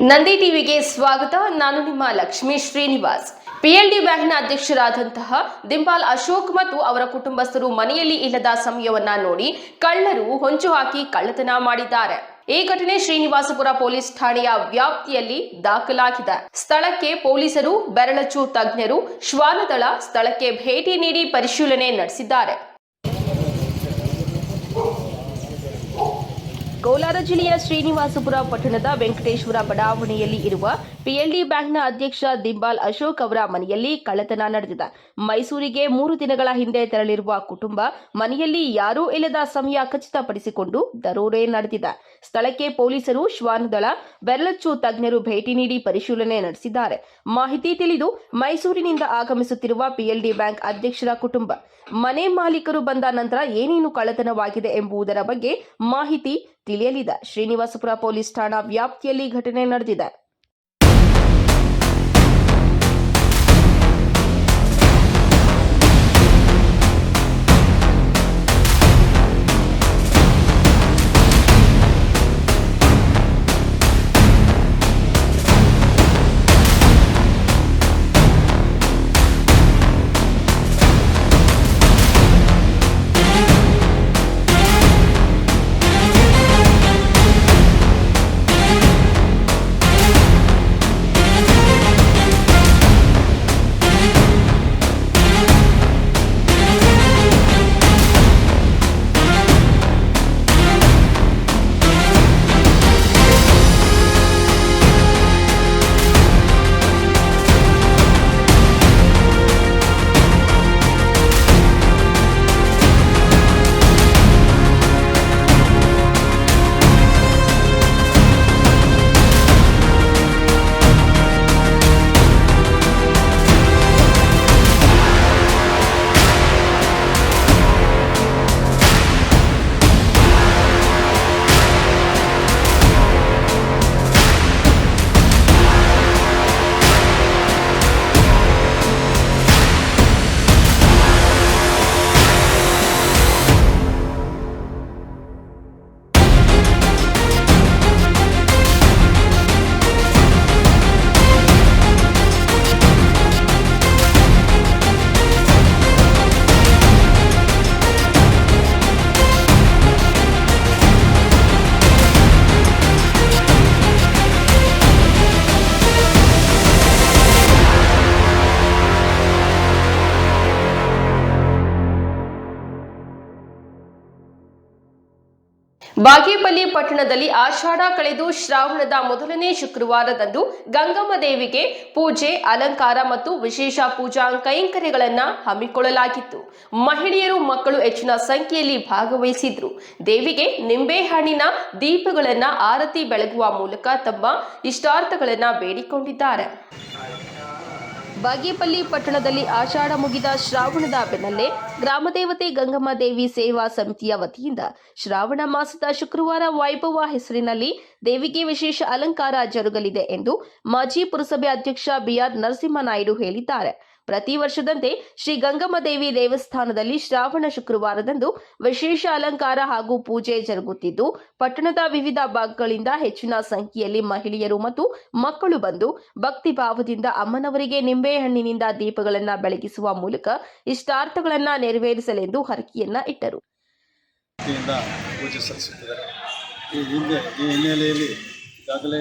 ನಂದಿ ಟಿವಿಗೆ ಸ್ವಾಗತ. ನಾನು ನಿಮ್ಮ ಲಕ್ಷ್ಮೀ ಶ್ರೀನಿವಾಸ್. ಪಿಎಲ್ಡಿ ಬ್ಯಾಂಕ್ನ ಅಧ್ಯಕ್ಷರಾದಂತಹ ದಿಂಪಾಲ್ ಅಶೋಕ್ ಮತ್ತು ಅವರ ಕುಟುಂಬಸ್ಥರು ಮನೆಯಲ್ಲಿ ಇಲ್ಲದ ಸಮಯವನ್ನ ನೋಡಿ ಕಳ್ಳರು ಹೊಂಚು ಹಾಕಿ ಕಳ್ಳತನ ಮಾಡಿದ್ದಾರೆ. ಈ ಘಟನೆ ಶ್ರೀನಿವಾಸಪುರ ಪೊಲೀಸ್ ಠಾಣೆಯ ವ್ಯಾಪ್ತಿಯಲ್ಲಿ ದಾಖಲಾಗಿದೆ. ಸ್ಥಳಕ್ಕೆ ಪೊಲೀಸರು ಬೆರಳಚ್ಚು ತಜ್ಞರು, ಶ್ವಾನದಳ ಸ್ಥಳಕ್ಕೆ ಭೇಟಿ ನೀಡಿ ಪರಿಶೀಲನೆ ನಡೆಸಿದ್ದಾರೆ. ಕೋಲಾರ ಜಿಲ್ಲೆಯ ಶ್ರೀನಿವಾಸಪುರ ಪಟ್ಟಣದ ವೆಂಕಟೇಶ್ವರ ಬಡಾವಣೆಯಲ್ಲಿ ಇರುವ ಪಿಎಲ್ಡಿ ಬ್ಯಾಂಕ್ನ ಅಧ್ಯಕ್ಷ ದಿಂಬಾಲ್ ಅಶೋಕ್ ಅವರ ಮನೆಯಲ್ಲಿ ಕಳ್ಳತನ ನಡೆದಿದೆ. ಮೈಸೂರಿಗೆ ಮೂರು ದಿನಗಳ ಹಿಂದೆ ತೆರಳಿರುವ ಕುಟುಂಬ ಮನೆಯಲ್ಲಿ ಯಾರೂ ಇಲ್ಲದ ಸಮಯ ಖಚಿತಪಡಿಸಿಕೊಂಡು ದರೋಡೆ ನಡೆದಿದೆ. ಸ್ಥಳಕ್ಕೆ ಪೊಲೀಸರು, ಶ್ವಾನದಳ, ಬೆರಳಚ್ಚು ತಜ್ಞರು ಭೇಟಿ ನೀಡಿ ಪರಿಶೀಲನೆ ನಡೆಸಿದ್ದಾರೆ. ಮಾಹಿತಿ ತಿಳಿದು ಮೈಸೂರಿನಿಂದ ಆಗಮಿಸುತ್ತಿರುವ ಪಿಎಲ್ಡಿ ಬ್ಯಾಂಕ್ ಅಧ್ಯಕ್ಷರ ಕುಟುಂಬ. ಮನೆ ಮಾಲೀಕರು ಬಂದ ನಂತರ ಏನೇನು ಕಳ್ಳತನವಾಗಿದೆ ಎಂಬುದರ ಬಗ್ಗೆ ಮಾಹಿತಿ ತಿಳಿಯಲಿದೆ. ಶ್ರೀನಿವಾಸಪುರ ಪೊಲೀಸ್ ಠಾಣಾ ವ್ಯಾಪ್ತಿಯಲ್ಲಿ ಘಟನೆ ನಡೆದಿದೆ. ಬಾಗೇಪಲ್ಲಿ ಪಟ್ಟಣದಲ್ಲಿ ಆಷಾಢ ಕಳೆದು ಶ್ರಾವಣದ ಮೊದಲನೇ ಶುಕ್ರವಾರದಂದು ಗಂಗಮ್ಮ ದೇವಿಗೆ ಪೂಜೆ, ಅಲಂಕಾರ ಮತ್ತು ವಿಶೇಷ ಪೂಜಾ ಕೈಂಕರ್ಯಗಳನ್ನು ಹಮ್ಮಿಕೊಳ್ಳಲಾಗಿತ್ತು. ಮಹಿಳೆಯರು ಮಕ್ಕಳು ಹೆಚ್ಚಿನ ಸಂಖ್ಯೆಯಲ್ಲಿ ಭಾಗವಹಿಸಿದ್ರು. ದೇವಿಗೆ ನಿಂಬೆಹಣ್ಣಿನ ದೀಪಗಳನ್ನು ಆರತಿ ಬೆಳಗುವ ಮೂಲಕ ತಮ್ಮ ಇಷ್ಟಾರ್ಥಗಳನ್ನು ಬೇಡಿಕೊಂಡಿದ್ದಾರೆ. ಬಾಗೇಪಲ್ಲಿ ಪಟ್ಟಣದಲ್ಲಿ ಆಷಾಢ ಮುಗಿದ ಶ್ರಾವಣದ ಬೆನ್ನಲ್ಲೇ ಗ್ರಾಮದೇವತೆ ಗಂಗಮ್ಮ ದೇವಿ ಸೇವಾ ಸಮಿತಿಯ ವತಿಯಿಂದ ಶ್ರಾವಣ ಮಾಸದ ಶುಕ್ರವಾರ ವೈಭವ ಹೆಸರಿನಲ್ಲಿ ದೇವಿಗೆ ವಿಶೇಷ ಅಲಂಕಾರ ಜರುಗಲಿದೆ ಎಂದು ಮಾಜಿ ಪುರಸಭೆ ಅಧ್ಯಕ್ಷ ಬಿಆರ್ ನರಸಿಂಹನಾಯ್ಡು ಹೇಳಿದ್ದಾರೆ. ಪ್ರತಿ ವರ್ಷದಂತೆ ಶ್ರೀ ಗಂಗಮ್ಮ ದೇವಿ ದೇವಸ್ಥಾನದಲ್ಲಿ ಶ್ರಾವಣ ಶುಕ್ರವಾರದಂದು ವಿಶೇಷ ಅಲಂಕಾರ ಹಾಗೂ ಪೂಜೆ ಜರುಗುತ್ತಿದ್ದು, ಪಟ್ಟಣದ ವಿವಿಧ ಭಾಗಗಳಿಂದ ಹೆಚ್ಚಿನ ಸಂಖ್ಯೆಯಲ್ಲಿ ಮಹಿಳೆಯರು ಮತ್ತು ಮಕ್ಕಳು ಬಂದು ಭಕ್ತಿ ಭಾವದಿಂದ ಅಮ್ಮನವರಿಗೆ ನಿಂಬೆಹಣ್ಣಿನಿಂದ ದೀಪಗಳನ್ನು ಬೆಳಗಿಸುವ ಮೂಲಕ ಇಷ್ಟಾರ್ಥಗಳನ್ನು ನೆರವೇರಿಸಲೆಂದು ಹರಕೆಯನ್ನ ಇಟ್ಟರು. ಈ ಹಿಂದೆ, ಈ ಹಿನ್ನೆಲೆಯಲ್ಲಿ ಈಗಾಗಲೇ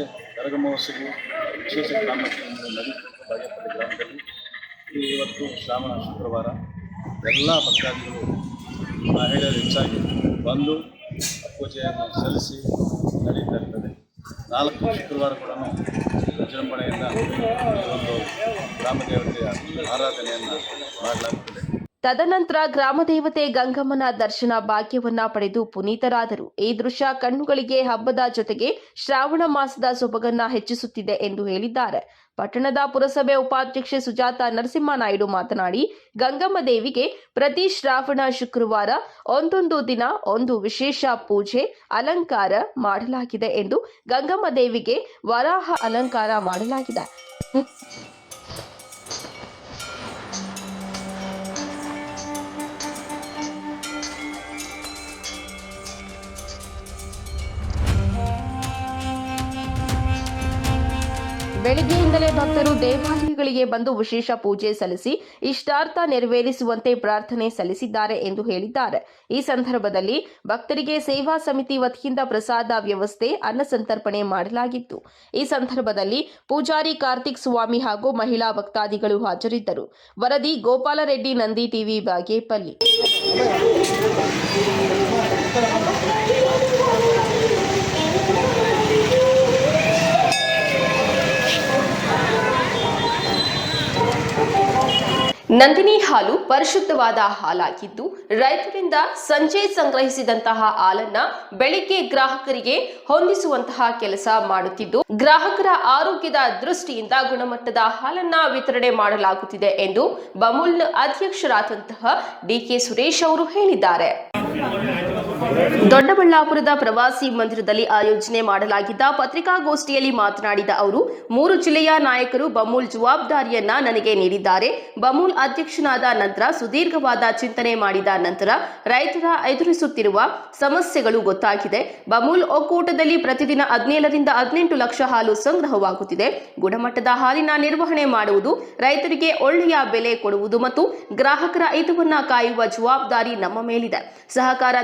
ವಿಶೇಷ ಗ್ರಾಮದಲ್ಲಿ. ಇವತ್ತು ಶ್ರಾವಣ ಶುಕ್ರವಾರ ಎಲ್ಲ ಭಕ್ತಾದಿಗಳು ಮಹಿಳೆಯರು ಹೆಚ್ಚಾಗಿ ಬಂದು ಪೂಜೆಯನ್ನು ಸಲ್ಲಿಸಿ ನಡೀತಾ ಇರ್ತದೆ. ನಾಲ್ಕು ಶುಕ್ರವಾರ ಕೂಡ ವಿಜೃಂಭಣೆಯಿಂದ ಒಂದು ಗ್ರಾಮ ದೇವತೆಯ ಆರಾಧನೆಯನ್ನು ಮಾಡಲಾಗುತ್ತದೆ ತದನಂತರ ಗ್ರಾಮದೇವತೆ ಗಂಗಮ್ಮನ ದರ್ಶನ ಭಾಗ್ಯವನ್ನ ಪಡೆದು ಪುನೀತರಾದರು. ಈ ದೃಶ್ಯ ಕಣ್ಣುಗಳಿಗೆ ಹಬ್ಬದ ಜೊತೆಗೆ ಶ್ರಾವಣ ಮಾಸದ ಸೊಬಗನ್ನ ಹೆಚ್ಚಿಸುತ್ತಿದೆ ಎಂದು ಹೇಳಿದ್ದಾರೆ. ಪಟ್ಟಣದ ಪುರಸಭೆ ಉಪಾಧ್ಯಕ್ಷೆ ಸುಜಾತ ನರಸಿಂಹನಾಯ್ಡು ಮಾತನಾಡಿ, ಗಂಗಮ್ಮ ದೇವಿಗೆ ಪ್ರತಿ ಶ್ರಾವಣ ಶುಕ್ರವಾರ ಒಂದೊಂದು ದಿನ ಒಂದು ವಿಶೇಷ ಪೂಜೆ, ಅಲಂಕಾರ ಮಾಡಲಾಗಿದೆ ಎಂದು ಗಂಗಮ್ಮ ದೇವಿಗೆ ವರಾಹ ಅಲಂಕಾರ ಮಾಡಲಾಗಿದೆ. ಬೆಳಿಗ್ಗೆಯಿಂದಲೇ ಭಕ್ತರು ದೇವಾಲಯಗಳಿಗೆ ಬಂದು ವಿಶೇಷ ಪೂಜೆ ಸಲ್ಲಿಸಿ, ಇಷ್ಟಾರ್ಥ ನೆರವೇರಿಸುವಂತೆ ಪ್ರಾರ್ಥನೆ ಸಲ್ಲಿಸಿದ್ದಾರೆ ಎಂದು ಹೇಳಿದ್ದಾರೆ. ಈ ಸಂದರ್ಭದಲ್ಲಿ ಭಕ್ತರಿಗೆ ಸೇವಾ ಸಮಿತಿ ವತಿಯಿಂದ ಪ್ರಸಾದ ವ್ಯವಸ್ಥೆ ಅನ್ನ ಸಂತರ್ಪಣೆ ಮಾಡಲಾಗಿತ್ತು. ಈ ಸಂದರ್ಭದಲ್ಲಿ ಪೂಜಾರಿ ಕಾರ್ತಿಕ್ ಸ್ವಾಮಿ ಹಾಗೂ ಮಹಿಳಾ ಭಕ್ತಾದಿಗಳು ಹಾಜರಿದ್ದರು. ವರದಿ ಗೋಪಾಲರೆಡ್ಡಿ ನಂದಿ ಟಿವಿ, ಬಾಗೇಪಲ್ಲಿ. ನಂದಿನಿ ಹಾಲು ಪರಿಶುದ್ಧವಾದ ಹಾಲಾಗಿದ್ದು, ರೈತರಿಂದ ಸಂಜೆ ಸಂಗ್ರಹಿಸಿದಂತಹ ಹಾಲನ್ನ ಬೆಳಿಗ್ಗೆ ಗ್ರಾಹಕರಿಗೆ ಹೊಂದಿಸುವಂತಹ ಕೆಲಸ ಮಾಡುತ್ತಿದ್ದು, ಗ್ರಾಹಕರ ಆರೋಗ್ಯದ ದೃಷ್ಟಿಯಿಂದ ಗುಣಮಟ್ಟದ ಹಾಲನ್ನ ವಿತರಣೆ ಮಾಡಲಾಗುತ್ತಿದೆ ಎಂದು ಬಮುಲ್ ಅಧ್ಯಕ್ಷರಾದಂತಹ ಡಿಕೆ ಸುರೇಶ್ ಅವರು ಹೇಳಿದ್ದಾರೆ. ದೊಡ್ಡಬಳ್ಳಾಪುರದ ಪ್ರವಾಸಿ ಮಂದಿರದಲ್ಲಿ ಆಯೋಜನೆ ಮಾಡಲಾಗಿದ್ದ ಪತ್ರಿಕಾಗೋಷ್ಠಿಯಲ್ಲಿ ಮಾತನಾಡಿದ ಅವರು, ಮೂರು ಜಿಲ್ಲೆಯ ನಾಯಕರು ಬಮೂಲ್ ಜವಾಬ್ದಾರಿಯನ್ನ ನನಗೆ ನೀಡಿದ್ದಾರೆ. ಬಮೂಲ್ ಅಧ್ಯಕ್ಷನಾದ ನಂತರ ಸುದೀರ್ಘವಾದ ಚಿಂತನೆ ಮಾಡಿದ ನಂತರ ರೈತರ ಎದುರಿಸುತ್ತಿರುವ ಸಮಸ್ಯೆಗಳು ಗೊತ್ತಾಗಿದೆ. ಬಮೂಲ್ ಒಕ್ಕೂಟದಲ್ಲಿ ಪ್ರತಿದಿನ ಹದಿನೇಳರಿಂದ ಹದಿನೆಂಟು ಲಕ್ಷ ಹಾಲು ಸಂಗ್ರಹವಾಗುತ್ತಿದೆ. ಗುಣಮಟ್ಟದ ಹಾಲಿನ ನಿರ್ವಹಣೆ ಮಾಡುವುದು, ರೈತರಿಗೆ ಒಳ್ಳೆಯ ಬೆಲೆ ಕೊಡುವುದು ಮತ್ತು ಗ್ರಾಹಕರ ಹಿತವನ್ನ ಕಾಯುವ ಜವಾಬ್ದಾರಿ ನಮ್ಮ ಮೇಲಿದೆ. ಸಹಕಾರ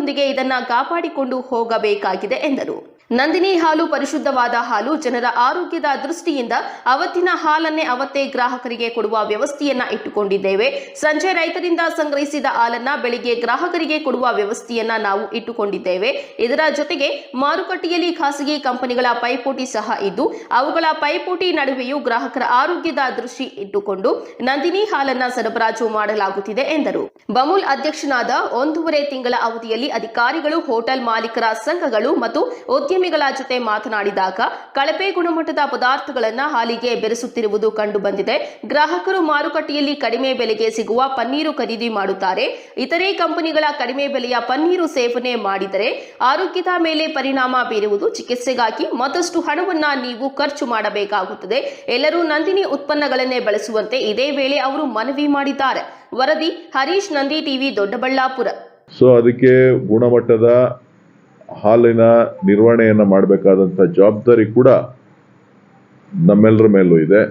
ತತ್ವದೊಂದಿಗೆ ಇದನ್ನ ಕಾಪಾಡಿಕೊಂಡು ಹೋಗಬೇಕಾಗಿದೆ ಎಂದರು. ನಂದಿನಿ ಹಾಲು ಪರಿಶುದ್ಧವಾದ ಹಾಲು ಜನರ ಆರೋಗ್ಯದ ದೃಷ್ಟಿಯಿಂದ ಅವತ್ತಿನ ಹಾಲನ್ನೇ ಅವತ್ತೇ ಗ್ರಾಹಕರಿಗೆ ಕೊಡುವ ವ್ಯವಸ್ಥೆಯನ್ನ ಇಟ್ಟುಕೊಂಡಿದ್ದೇವೆ. ಸಂಜೆ ರೈತರಿಂದ ಸಂಗ್ರಹಿಸಿದ ಹಾಲನ್ನ ಬೆಳಿಗ್ಗೆ ಗ್ರಾಹಕರಿಗೆ ಕೊಡುವ ವ್ಯವಸ್ಥೆಯನ್ನ ನಾವು ಇಟ್ಟುಕೊಂಡಿದ್ದೇವೆ. ಇದರ ಜೊತೆಗೆ ಮಾರುಕಟ್ಟೆಯಲ್ಲಿ ಖಾಸಗಿ ಕಂಪನಿಗಳ ಪೈಪೋಟಿ ಸಹ ಇದ್ದು, ಅವುಗಳ ಪೈಪೋಟಿ ನಡುವೆಯೂ ಗ್ರಾಹಕರ ಆರೋಗ್ಯದ ದೃಷ್ಟಿ ಇಟ್ಟುಕೊಂಡು ನಂದಿನಿ ಹಾಲನ್ನ ಸರಬರಾಜು ಮಾಡಲಾಗುತ್ತಿದೆ ಎಂದರು. ಬಮೂಲ್ ಅಧ್ಯಕ್ಷನಾದ ಒಂದೂವರೆ ತಿಂಗಳ ಅವಧಿಯಲ್ಲಿ ಅಧಿಕಾರಿಗಳು, ಹೋಟೆಲ್ ಮಾಲೀಕರ ಸಂಘಗಳು ಮತ್ತು ಉದ್ಯಮಿಗಳ ಜೊತೆ ಮಾತನಾಡಿದಾಗ ಕಳಪೆ ಗುಣಮಟ್ಟದ ಪದಾರ್ಥಗಳನ್ನು ಹಾಲಿಗೆ ಬೆರೆಸುತ್ತಿರುವುದು ಕಂಡು ಬಂದಿದೆ ಗ್ರಾಹಕರು ಮಾರುಕಟ್ಟೆಯಲ್ಲಿ ಕಡಿಮೆ ಬೆಲೆಗೆ ಸಿಗುವ ಪನ್ನೀರು ಖರೀದಿ ಮಾಡುತ್ತಾರೆ. ಇತರೆ ಕಂಪನಿಗಳ ಕಡಿಮೆ ಬೆಲೆಯ ಪನ್ನೀರು ಸೇವನೆ ಮಾಡಿದರೆ ಆರೋಗ್ಯದ ಮೇಲೆ ಪರಿಣಾಮ ಬೀರುವುದು ಚಿಕಿತ್ಸೆಗಾಗಿ ಮತ್ತಷ್ಟು ಹಣವನ್ನ ನೀವು ಖರ್ಚು ಮಾಡಬೇಕಾಗುತ್ತದೆ. ಎಲ್ಲರೂ ನಂದಿನಿ ಉತ್ಪನ್ನಗಳನ್ನೇ ಬಳಸುವಂತೆ ಇದೇ ವೇಳೆ ಅವರು ಮನವಿ ಮಾಡಿದ್ದಾರೆ. ವರದಿ ಹರೀಶ್ ನಂದಿ ಟಿವಿ ದೊಡ್ಡಬಳ್ಳಾಪುರ. ಸೊ ಅದಕ್ಕೆ ಗುಣಮಟ್ಟದ ಹಾಲಿನ ನಿರ್ವಹಣೆಯನ್ನು ಮಾಡಬೇಕಾದಂಥ ಜವಾಬ್ದಾರಿ ಕೂಡ ನಮ್ಮೆಲ್ಲರ ಮೇಲೂ ಇದೆ.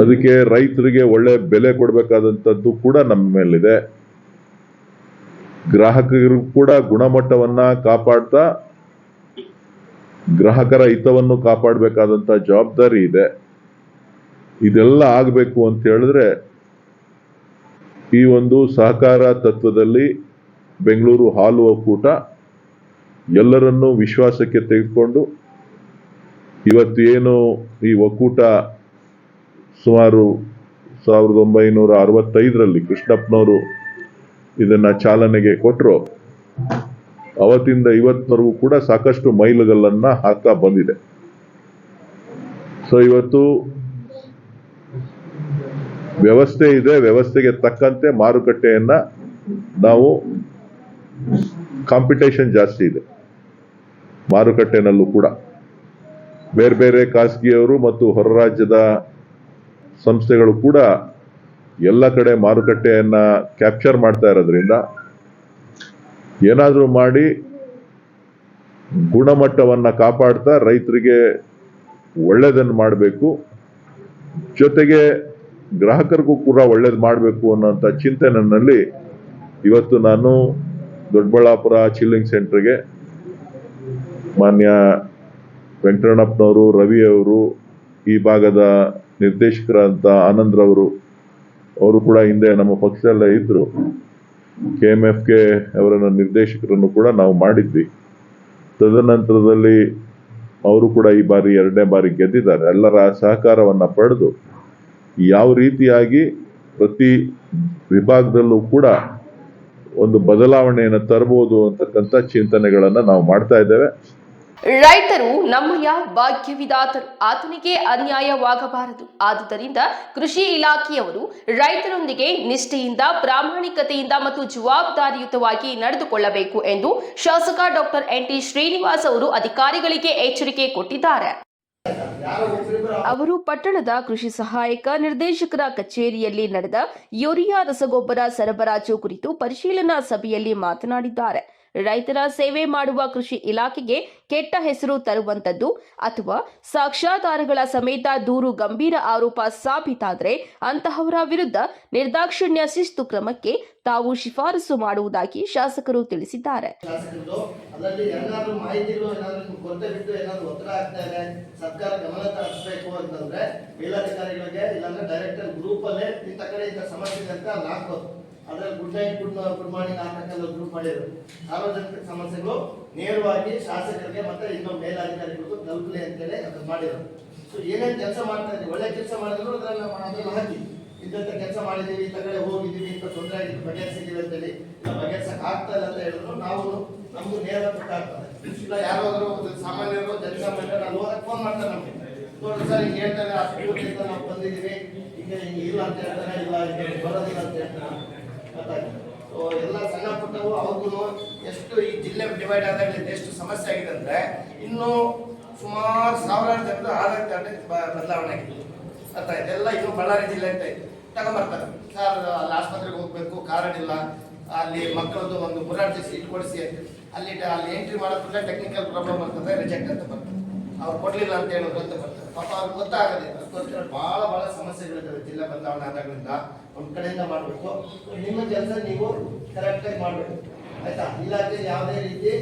ಅದಕ್ಕೆ ರೈತರಿಗೆ ಒಳ್ಳೆ ಬೆಲೆ ಕೊಡಬೇಕಾದಂಥದ್ದು ಕೂಡ ನಮ್ಮ ಮೇಲಿದೆ. ಗ್ರಾಹಕರಿಗೂ ಕೂಡ ಗುಣಮಟ್ಟವನ್ನ ಕಾಪಾಡ್ತಾ ಗ್ರಾಹಕರ ಹಿತವನ್ನು ಕಾಪಾಡಬೇಕಾದಂಥ ಜವಾಬ್ದಾರಿ ಇದೆ. ಇದೆಲ್ಲ ಆಗಬೇಕು ಅಂತ ಹೇಳಿದ್ರೆ ಈ ಒಂದು ಸಹಕಾರ ತತ್ವದಲ್ಲಿ ಬೆಂಗಳೂರು ಹಾಲು ಒಕ್ಕೂಟ ಎಲ್ಲರನ್ನೂ ವಿಶ್ವಾಸಕ್ಕೆ ತೆಗೆದುಕೊಂಡು ಇವತ್ತು ಏನು ಈ ಒಕ್ಕೂಟ ಸುಮಾರು ಸಾವಿರದ ಒಂಬೈನೂರ ಅರವತ್ತೈದರಲ್ಲಿ ಕೃಷ್ಣಪ್ಪನವರು ಇದನ್ನ ಚಾಲನೆಗೆ ಕೊಟ್ಟರು ಅವತ್ತಿಂದ ಇವತ್ತವರೆಗೂ ಕೂಡ ಸಾಕಷ್ಟು ಮೈಲುಗಲ್ಲನ್ನ ಹಾಕ್ತಾ ಬಂದಿದೆ. ಸೊ ಇವತ್ತು ವ್ಯವಸ್ಥೆ ಇದೆ, ವ್ಯವಸ್ಥೆಗೆ ತಕ್ಕಂತೆ ಮಾರುಕಟ್ಟೆಯನ್ನ ನಾವು ಕಾಂಪಿಟೇಷನ್ ಜಾಸ್ತಿ ಇದೆ. ಮಾರುಕಟ್ಟೆನಲ್ಲೂ ಕೂಡ. ಬೇರೆ ಬೇರೆ ಖಾಸಗಿಯವರು ಮತ್ತು ಹೊರ ರಾಜ್ಯದ ಸಂಸ್ಥೆಗಳು ಕೂಡ ಎಲ್ಲ ಕಡೆ ಮಾರುಕಟ್ಟೆಯನ್ನ ಕ್ಯಾಪ್ಚರ್ ಮಾಡ್ತಾ ಇರೋದ್ರಿಂದ ಏನಾದರೂ ಮಾಡಿ ಗುಣಮಟ್ಟವನ್ನ ಕಾಪಾಡ್ತಾ ರೈತರಿಗೆ ಒಳ್ಳೆಯದನ್ನು ಮಾಡಬೇಕು. ಜೊತೆಗೆ ಗ್ರಾಹಕರಿಗೂ ಕೂಡ ಒಳ್ಳೇದು ಮಾಡಬೇಕು ಅನ್ನೋಂಥ ಚಿಂತೆ ನನ್ನಲ್ಲಿ ಇವತ್ತು ನಾನು ದೊಡ್ಡಬಳ್ಳಾಪುರ ಚಿಲ್ಲಿಂಗ್ ಸೆಂಟರ್ಗೆ ಮಾನ್ಯ ರವಿ ಅವರು, ಈ ಭಾಗದ ನಿರ್ದೇಶಕರಂತ ಆನಂದ್ರವರು ಅವರು ಕೂಡ ಹಿಂದೆ ನಮ್ಮ ಪಕ್ಷದಲ್ಲೇ ಇದ್ದರು ಕೆ ಎಂ ಎಫ್ಗೆ ಅವರನ್ನು ನಿರ್ದೇಶಕರನ್ನು ಕೂಡ ನಾವು ಮಾಡಿದ್ವಿ. ತದನಂತರದಲ್ಲಿ ಅವರು ಕೂಡ ಈ ಬಾರಿ ಎರಡನೇ ಬಾರಿ ಗೆದ್ದಿದ್ದಾರೆ. ಎಲ್ಲರ ಸಹಕಾರವನ್ನು ಪಡೆದು ಯಾವ ರೀತಿಯಾಗಿ ಪ್ರತಿ ವಿಭಾಗದಲ್ಲೂ ಕೂಡ ಒಂದು ಬದಲಾವಣೆಯನ್ನು ತರಬಹುದು ಅಂತಕ್ಕಂಥ ಚಿಂತನೆಗಳನ್ನು ನಾವು ಮಾಡ್ತಾ ಇದ್ದೇವೆ. ರೈತರು ನಮ್ಮಯ ಭಾಗ್ಯವಿದಾತರು ಆತನಿಗೆ ಅನ್ಯಾಯವಾಗಬಾರದು. ಆದುದರಿಂದ ಕೃಷಿ ಇಲಾಖೆಯವರು ರೈತರೊಂದಿಗೆ ನಿಷ್ಠೆಯಿಂದ, ಪ್ರಾಮಾಣಿಕತೆಯಿಂದ ಮತ್ತು ಜವಾಬ್ದಾರಿಯುತವಾಗಿ ನಡೆದುಕೊಳ್ಳಬೇಕು ಎಂದು ಶಾಸಕ ಡಾಕ್ಟರ್ ಎನ್. ಟಿ. ಶ್ರೀನಿವಾಸ್ ಅವರು ಅಧಿಕಾರಿಗಳಿಗೆ ಎಚ್ಚರಿಕೆ ಕೊಟ್ಟಿದ್ದಾರೆ. ಅವರು ಪಟ್ಟಣದ ಕೃಷಿ ಸಹಾಯಕ, ನಿರ್ದೇಶಕರ ಕಚೇರಿಯಲ್ಲಿ ನಡೆದ ಯೂರಿಯಾ ರಸಗೊಬ್ಬರ ಸರಬರಾಜು ಕುರಿತು ಪರಿಶೀಲನಾ ಸಭೆಯಲ್ಲಿ ಮಾತನಾಡಿದ್ದಾರೆ. ರೈತರ ಸೇವೆ ಮಾಡುವ ಕೃಷಿ ಇಲಾಖೆಗೆ ಕೆಟ್ಟ ಹೆಸರು ತರುವಂತದ್ದು ಅಥವಾ ಸಾಕ್ಷ್ಯಾಧಾರಗಳ ಸಮೇತ ದೂರು ಗಂಭೀರ ಆರೋಪ ಸಾಬೀತಾದರೆ ಅಂತಹವರ ವಿರುದ್ಧ ನಿರ್ದಾಕ್ಷಿಣ್ಯ ಶಿಸ್ತು ಕ್ರಮಕ್ಕೆ ತಾವು ಶಿಫಾರಸು ಮಾಡುವುದಾಗಿ ಶಾಸಕರು ತಿಳಿಸಿದ್ದಾರೆ. ಸರ್ಕಾರ ಅದ್ರಲ್ಲಿ ಗುಡ್ ನೈಟ್ ಗುಡ್ ಮಾರ್ನಿಂಗ್ ಹಾಕಕ್ಕೆಲ್ಲ ಗ್ರೂಪ್ ಮಾಡಿದ್ರು. ಸಾರ್ವಜನಿಕ ಸಮಸ್ಯೆಗಳು ನೇರವಾಗಿ ಶಾಸಕರಿಗೆ ಮತ್ತೆ ಇನ್ನೊಂದು ಮೇಲಾಧಿಕಾರಿಗಳಿಗೂ ತಲುಪಲಿ ಅಂತೇಳಿ ಅದನ್ನ ಮಾಡಿದ್ರು. ಸೊ ಏನೇನು ಕೆಲಸ ಮಾಡ್ತಾ ಇದ್ದೀವಿ ಒಳ್ಳೆ ಕೆಲಸ ಮಾಡಿದ್ರು, ಅದ್ರಲ್ಲಿ ಅದ್ರಲ್ಲಿ ಹಾಕಿ. ಇಂಥ ಕೆಲಸ ಮಾಡಿದ್ದೀವಿ ಇಂಥ ಕಡೆ ಹೋಗಿದ್ದೀವಿ, ಇಂಥ ತೊಂದರೆ ಆಗಿದ್ದು ಬಗೆಹರಿಸಿದ್ದೀವಿ ಅಂತೇಳಿ. ಇಲ್ಲ, ಬಗೆಹರಿಸಕ್ ಆಗ್ತಾ ಇಲ್ಲ ಅಂತ ಹೇಳಿದ್ರು. ನಾವು ನಮ್ಗೂ ನೇರ ಗೊತ್ತಾಗ್ತದೆ ಯಾರಾದ್ರೂ ಒಂದು ಸಾಮಾನ್ಯರು, ಜನಸಾಮಾನ್ಯರು ಅಲ್ಲಿ ಹೋದಾಗ ಫೋನ್ ಮಾಡ್ತಾರೆ ನಮಗೆ. ನೋಡಿ ಸರ್, ಹಿಂಗೆ ಹೇಳ್ತಾರೆ, ಆ ಸ್ಕೂಲಿಂದ ನಾವು ಬಂದಿದ್ದೀವಿ. ಈಗ ಹಿಂಗೆ ಇಲ್ಲ ಅಂತ ಹೇಳ್ತಾರೆ, ಇಲ್ಲ, ಹಿಂಗೆ ಬರೋದಿಲ್ಲ ಅಂತ ಹೇಳ್ತಾರೆ. ಸೊ ಎಲ್ಲ ಸಣ್ಣ ಪುಟ್ಟವು ಅವ್ರಿಗೂ ಎಷ್ಟು ಈ ಜಿಲ್ಲೆ ಡಿವೈಡ್ ಆದಾಗ ಎಷ್ಟು ಸಮಸ್ಯೆ ಆಗಿದೆ ಅಂದ್ರೆ ಇನ್ನು ಸುಮಾರು ಸಾವಿರಾರು ಜನರು ಕಾರ್ಡ್ ಬದಲಾವಣೆ ಆಗಿತ್ತು ಅರ್ಥ ಎಲ್ಲ ಇನ್ನು ಬಳ್ಳಾರಿ ಜಿಲ್ಲೆ ಅಂತ ಇತ್ತು ತಗೊಂಬರ್ತಾರೆ. ಸರ್ ಅಲ್ಲಿ ಆಸ್ಪತ್ರೆಗೆ ಹೋಗ್ಬೇಕು ಕಾರ್ಡ್ ಇಲ್ಲ ಅಲ್ಲಿ ಮಕ್ಕಳದ್ದು ಒಂದು ಮುರಾರ್ಜಿ ಸೀಟ್ ಕೊಡಿಸಿ ಅಲ್ಲಿ ಅಲ್ಲಿ ಎಂಟ್ರಿ ಮಾಡೋದ್ರಲ್ಲೇ ಟೆಕ್ನಿಕಲ್ ಪ್ರಾಬ್ಲಮ್ ಬರ್ತದೆ ರಿಜೆಕ್ಟ್ ಅಂತ ಬರ್ತದೆ. ಅವ್ರು ಕೊಡ್ಲಿಲ್ಲ ಅಂತ ಹೇಳೋದು ಅಂತ ಬರ್ತದೆ. ಪಾಪ ಅವ್ರಿಗೆ ಗೊತ್ತಾಗದೆ ಅದಕ್ಕೋಸ್ಕರ ಬಹಳ ಬಹಳ ಸಮಸ್ಯೆಗಳಿದ್ದಾವೆ ಜಿಲ್ಲಾ ಬದಲಾವಣೆ ಆದಾಗಲಿಂದ. ಒಂದ್ ಕಡೆಯಿಂದ ಮಾಡಬೇಕು. ನಿಮ್ಮ ಕೆಲಸ ನೀವು ಕರೆಕ್ಟಾಗಿ ಮಾಡಬೇಕು. ಆಯ್ತಾ? ಇಲಾಖೆ ಯಾವುದೇ ರೀತಿ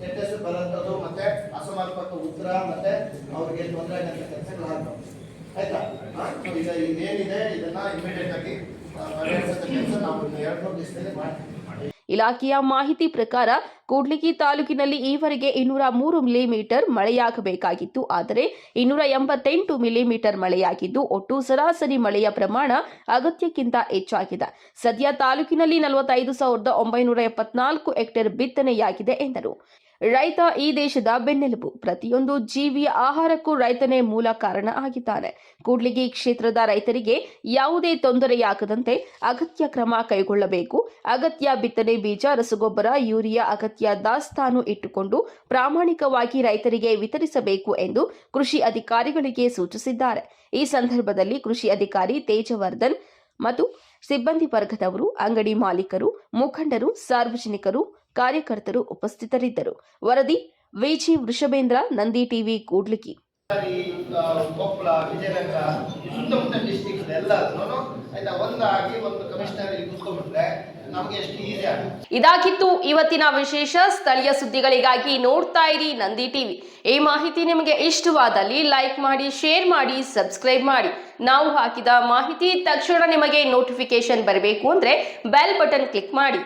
ಕೆಟ್ಟ ಹೆಸರು ಬರೋಂಥದ್ದು ಮತ್ತೆ ಅಸಮರ್ಪಕ ಉತ್ತರ ಮತ್ತೆ ಅವ್ರಿಗೆ ತೊಂದರೆ ಆಗಂತ ಕೆಲಸಗಳು ಆಗ್ತವೆ ಆಯ್ತಾ? ಈಗ ಇದೇನಿದೆ ಇದನ್ನ ಇಮಿಡಿಯೇಟ್ ಆಗಿ ಕೆಲಸ ನಾವು ಎರಡು ಮೂರು ದಿವಸದಲ್ಲಿ ಮಾಡ್ತೀವಿ. ಇಲಾಖೆಯ ಮಾಹಿತಿ ಪ್ರಕಾರ ಕೂಡ್ಲಿಗಿ ತಾಲೂಕಿನಲ್ಲಿ ಈವರೆಗೆ ಇನ್ನೂರ ಮೂರು ಮಿಲಿಮೀಟರ್ ಮಳೆಯಾಗಬೇಕಾಗಿತ್ತು. ಆದರೆ ಇನ್ನೂರ ಎಂಬತ್ತೆಂಟು ಮಿಲಿಮೀಟರ್ ಮಳೆಯಾಗಿದ್ದು, ಒಟ್ಟು ಸರಾಸರಿ ಮಳೆಯ ಪ್ರಮಾಣ ಅಗತ್ಯಕ್ಕಿಂತ ಹೆಚ್ಚಾಗಿದೆ. ಸದ್ಯ ತಾಲೂಕಿನಲ್ಲಿ ನಲವತ್ತೈದು ಸಾವಿರದ ಒಂಬೈನೂರ ಎಪ್ಪತ್ನಾಲ್ಕು ಹೆಕ್ಟೇರ್ ಬಿತ್ತನೆಯಾಗಿದೆ ಎಂದರು. ರೈತ ಈ ದೇಶದ ಬೆನ್ನೆಲುಬು. ಪ್ರತಿಯೊಂದು ಜೀವಿಯ ಆಹಾರಕ್ಕೂ ರೈತನೇ ಮೂಲ ಕಾರಣ ಆಗಿದ್ದಾನೆ. ಕೂಡ್ಲಿಗಿ ಕ್ಷೇತ್ರದ ರೈತರಿಗೆ ಯಾವುದೇ ತೊಂದರೆಯಾಗದಂತೆ ಅಗತ್ಯ ಕ್ರಮ ಕೈಗೊಳ್ಳಬೇಕು. ಅಗತ್ಯ ಬಿತ್ತನೆ ಬೀಜ, ರಸಗೊಬ್ಬರ, ಯೂರಿಯಾ, ಅಗತ್ಯ ದಾಸ್ತಾನು ಇಟ್ಟುಕೊಂಡು ಪ್ರಾಮಾಣಿಕವಾಗಿ ರೈತರಿಗೆ ವಿತರಿಸಬೇಕು ಎಂದು ಕೃಷಿ ಅಧಿಕಾರಿಗಳಿಗೆ ಸೂಚಿಸಿದ್ದಾರೆ. ಈ ಸಂದರ್ಭದಲ್ಲಿ ಕೃಷಿ ಅಧಿಕಾರಿ ತೇಜವರ್ಧನ್ ಮತ್ತು ಸಿಬ್ಬಂದಿ ವರ್ಗದವರು, ಅಂಗಡಿ ಮಾಲೀಕರು, ಮುಖಂಡರು, ಸಾರ್ವಜನಿಕರು ಕಾರ್ಯಕರ್ತರು ಉಪಸ್ಥಿತರಿದ್ದರು. ವರದಿ ವಿಜಿ ವೃಷಭೇಂದ್ರ ನಂದಿ ಟಿವಿ ಕೂಡ್ಲಿಗಿ ಆ, ಕೊಪ್ಪಳ ವಿಜಯನಗರ ಸುತ್ತಮುತ್ತ ಡಿಸ್ಟಿಕ್ ಎಲ್ಲದನ್ನು ಆಯ್ತಾ ಒಂದಾಗಿ ಒಂದು ಕಮಿಷನರ್ ಕೂತ್ಕೊಂಡ್ಬಿಟ್ರೆ ನಮ್ಗೆ ಎಷ್ಟು ಈಸಿ ಆಗುತ್ತೆ. ಇದಾಗಿತ್ತು ಇವತ್ತಿನ ವಿಶೇಷ. ಸ್ಥಳೀಯ ಸುದ್ದಿಗಳಿಗಾಗಿ ನೋಡ್ತಾ ಇರಿ ನಂದಿ ಟಿವಿ ಈ ಮಾಹಿತಿ ನಿಮಗೆ ಇಷ್ಟವಾದಲ್ಲಿ ಲೈಕ್ ಮಾಡಿ ಶೇರ್ ಮಾಡಿ ಸಬ್ಸ್ಕ್ರೈಬ್ ಮಾಡಿ. ನಾವು ಹಾಕಿದ ಮಾಹಿತಿ ತಕ್ಷಣ ನಿಮಗೆ ನೋಟಿಫಿಕೇಶನ್ ಬರಬೇಕು ಅಂದ್ರೆ ಬೆಲ್ ಬಟನ್ ಕ್ಲಿಕ್ ಮಾಡಿ.